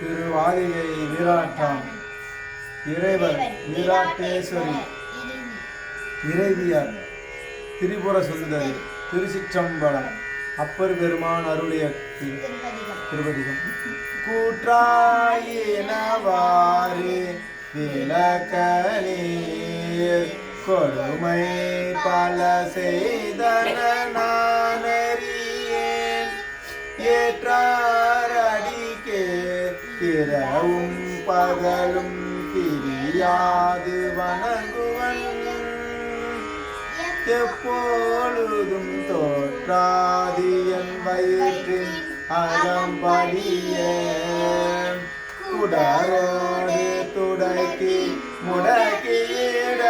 திருவாதிகை நீராட்டம். இறைவர் நீராட்டேஸ்வரி. இறைவியார். திரிபுர சுந்தரி திருச்சிற்றம்பலம் அப்பர் பெருமான் அருளிய திரு- திருப்பதிகம் கூற்றாயினவாறு விளக்கணீர் கொடுமை பல செய்தன நானறியேன். ஏற்றாரடிக்கே இரவும் பகலும் பிரியாது வணங்கும் எப்பொழுதும் தோற்றாது என் வயிற்றின் அகம்படிய குடரோடு துடக்கி முடக்கியிட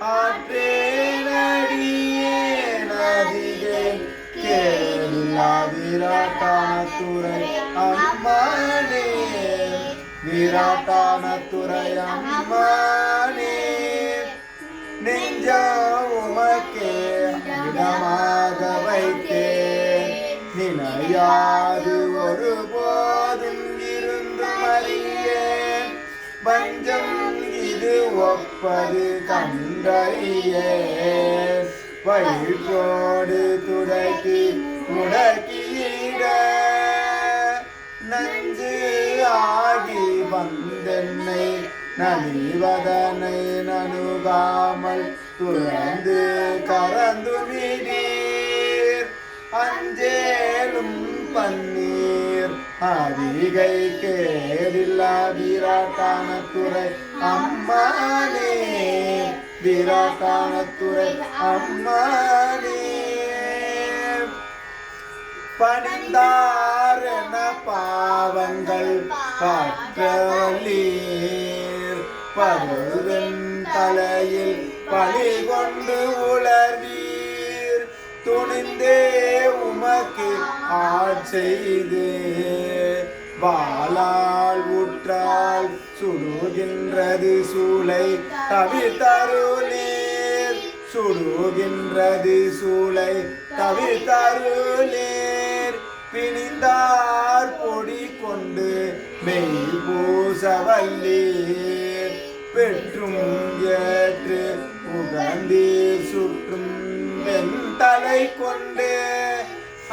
ஆற்றேனடியே நதிகை கேளில்லா துறை அம்மானே. விராட்டான துறை அம்மானே. நெஞ்சா வைத்தேன் நினையாது ஒரு போதும் இருந்து அறியேன் பஞ்சம் இது ஒப்பது கண்டறியேன் வயிற்றோடு துடக்கி முடக்கியிட. நஞ்சு ஆகி வந்தென்னை நலிவதனை நணுகாமல் துறந்து கர அஞ்சேலும் பன்னீர். அதிகை கேடில்லா விராட்டான துறை அம்மானே. விராட்டான துறை அம்மானே. பணிந்தாரென பாவங்கள் காற்றவல்லீர் பருவின் தலையில் பழி கொண்டு உளவீர் துணிந்தே ஆட்செய்து வாழால் உற்றால் சுடுகின்றது சூளை தவிர்த்தருளீர். சுடுகின்றது சூளை தவிர்த்தருளீர். பிணிந்தார் பொடி கொண்டு மெய் பூசவல்லீர். பெற்றும் ஏற்று உகந்தீர் சுற்றும் வெண் தலை கொண்டு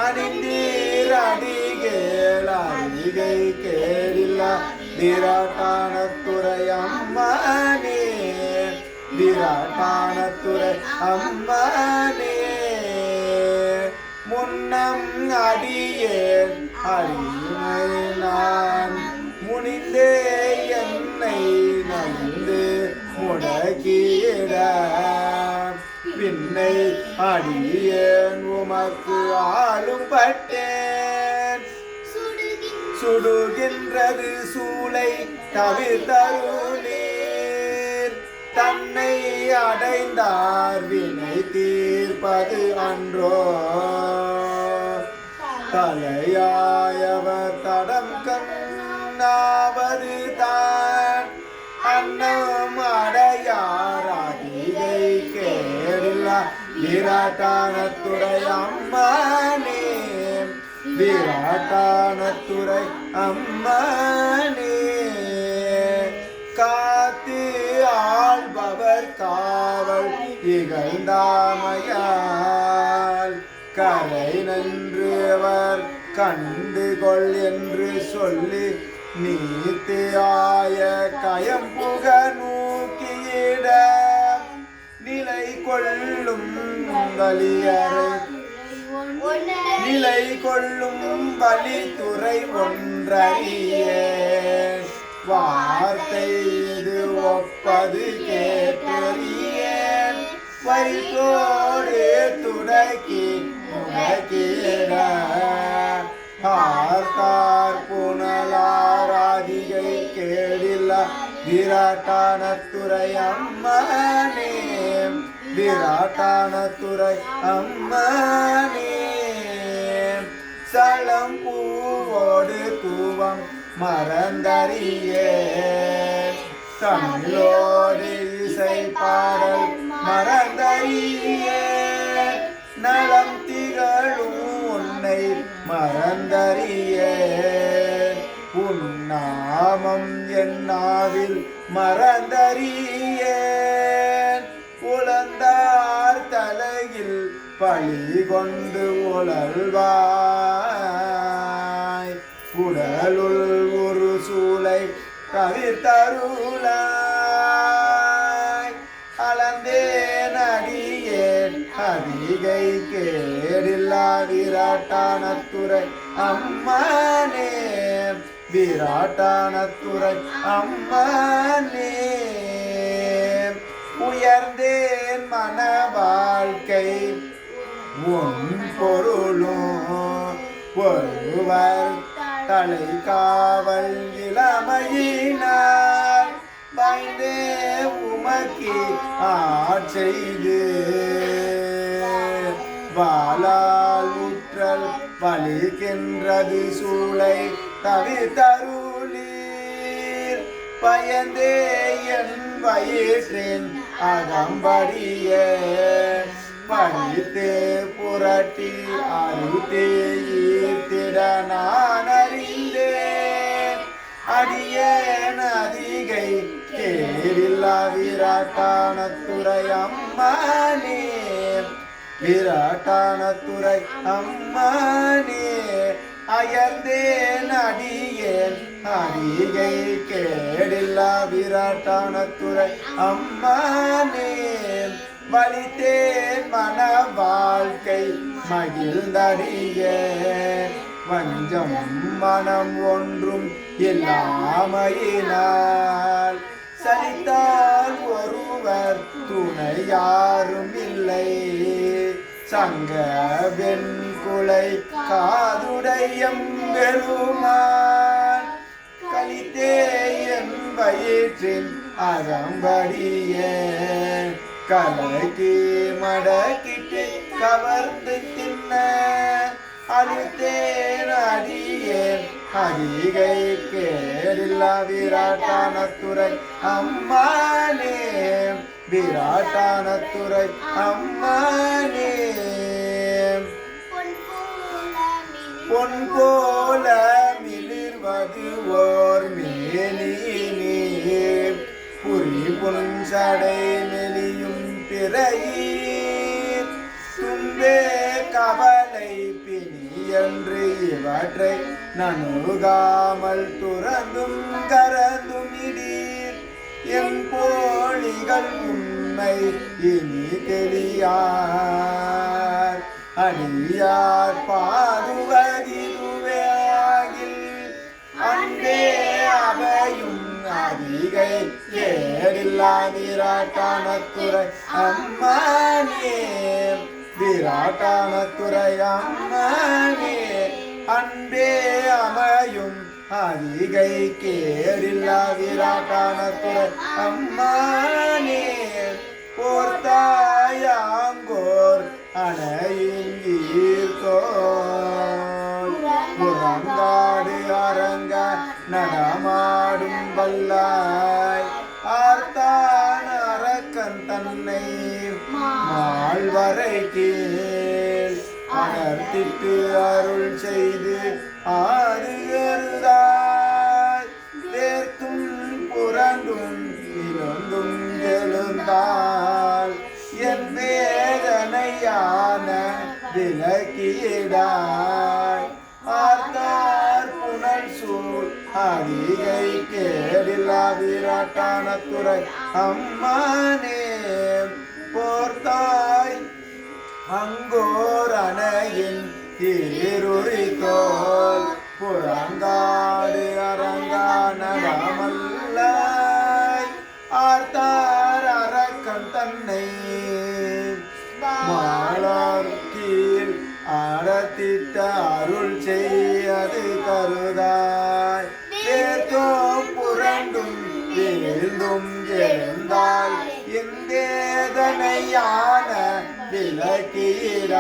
அணிந்தீர். அடிகேள் அடிகை கேடில்லா விராட்டான துறை அம்மானே விராட்டான துறை அம்மானே. முன்னம் அடியேன் அறிமை நான். முனிந்தே என்னை நந்து முடக்கிட. பின்னை அடியேன் உமக்கு ஆளும் பட்டேன் சுடுகின்றது சூளை தவிர்த்தருளீர். தன்னை அடைந்தார் வினை தீர்ப்பது அன்றோ. தலையாயவர் தடம் கண்ணாவது தான். அன்னம் அடையார் அதிகை கேடில்லா. விராட்டானத்துறை அம்மானே விராட்டானத்துறை அம்மனே காத்து ஆள்பவர் காவல் இகழ்ந்தாமையால். கரை கண்டு கொள் என்று சொல்லி நீத்தியாய கயம்புக நூக்கியிட. நிலை கொள்ளும் வலியரை நிலை கொள்ளும் வழித்துறை ஒன்றைய வார்த்தை இது ஒப்பது கேட்டறிய. வயிற்றோடு துடக்கி முடக்கிட ஆர்த்தார் புனலாராதிகை கேடில்ல. விராட்டானத்துறை அம்மனே. விராட்டானத்துறை அம்மனே. சலம் பூவோடு தூவம் மறந்தறியே. தமிழோடு இசை பாடல் மறந்தறியே. நலம் திகழும் உன்னை மறந்தறியே. உன் நாமம் என் பழி கொண்டு உழல்வாய். உடலுள் ஒரு சூளை கவித்தருளாய் அளந்தேன் அடியேன் அதிகை கேடில்லா விராட்டானத்துறை அம்மனே. விராட்டானத்துறை அம்மனே. உயர்ந்தேன் மன வாழ்க்கை உன் பொருளும் ஒருவர் தலை காவல் இளமையினார். பயந்தே உமக்கு ஆட்செய்து. வாளால் உற்றல் வலிக்கின்றது சூளை தவிர்த்தருளீர். பயந்தே என் வயிற்றின் அகம்படியே. படித்து புரட்டி அறுத்தே ஈர்த்திட நான் அறிந்தேன் அடியேன் அதிகை கேடில்லா விராட்டான துறை அம்மானே. விராட்டான துறை அம்மானே. அயர்ந்தேன் அடியேன் அடிகை கேடில்லா விராட்டான துறை அம்மானே. வலித்தேன் மன வாழ்க்கை மகிழ்ந்தறிய வஞ்சம் மனம் ஒன்றும் இல்லாமையினால் சலித்தால் ஒருவர் துணை யாரும் இல்லை. சங்க வெண்குலை காதுடையம் பெருமான். கலித்தே என் வயிற்றின் அகம்படியே. கலக்கி மடக்கிட்டு கவர்ந்து தின்ன அழுத்தேன் அடியேன் அதிகை கேடில்லா விராட்டானத்துறை அம்மானே. விராட்டான துறை அம்மானே. பொன் போல மிளிர்வது ஓர் மேனி நீர் புரி புன்சடை மெலியும் பிறையீர் துன்பே கவலை பிணி என்று இவற்றை நணுகாமல் துறந்தும் கரந்தும் இடீர் என் போலிகள் உண்மை இனி தெரியார் அடியார் பாடுவதிதுவே ஆகில். அன்பே அவையும் அதிகை ஏ கேடில்லா விராட்டானத்துறை அம்மானே விராட்டானத்துறை அம்மானே அன்பே அமையும். அதிகை கேடில்லா விராட்டானத்துறை அம்மானே போர்த்தாயாங்கோர் அணையின் ஈர்த்தோல் புறங்காடு அரங்க நடமாடும் வல்லாய். ஆர்த்தான் அரக்கன் தன்னை மாழ்வரை கீழ் அடர்த்திட்டு அருள் செய்து ஆறுகிறாய் வேர்த்தும் புரண்டும் இருந்தும் எழுந்தால். என் வேதனையான விலக்கிடாய் அதிகை கேடில்லாதிராட்டான துறை அம்மானே போர்த்தாய் அங்கோர் அணையின் ஈருரி எழுந்தும் எழுந்தால் இந்தேதனையான விளக்கீராய்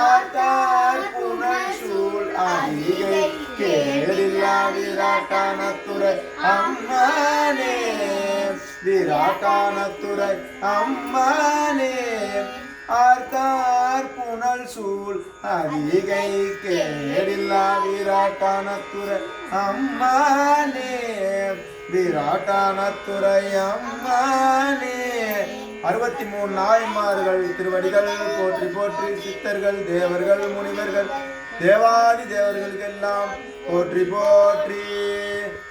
ஆத்தார் புனல் சூழ் அரிகை கேளில்லா விராட்டானத்துறை அம்மானே விராட்டானத்துறை அம்மானே. சூழ் அதிகை கேடில்லா விராட்டானத்துறை. அம்மானே விராட்டானத்துறை அம்மானே. அறுபத்தி மூணு நாயன்மார்கள் திருவடிகள் போற்றி போற்றி சித்தர்கள் தேவர்கள் முனிவர்கள் தேவாதி தேவர்களுக்கெல்லாம் போற்றி போற்றி.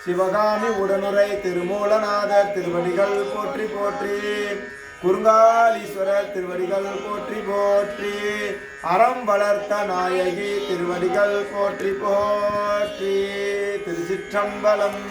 சிவகாமி உடனுரை திருமூலநாதர் திருவடிகள் போற்றி போற்றி. குறுங்காலீஸ்வரர் திருவடிகள் போற்றி போற்றி. அறம் வளர்த்த நாயகி திருவடிகள் போற்றி போற்றி. திருச்சிற்றம்பலம்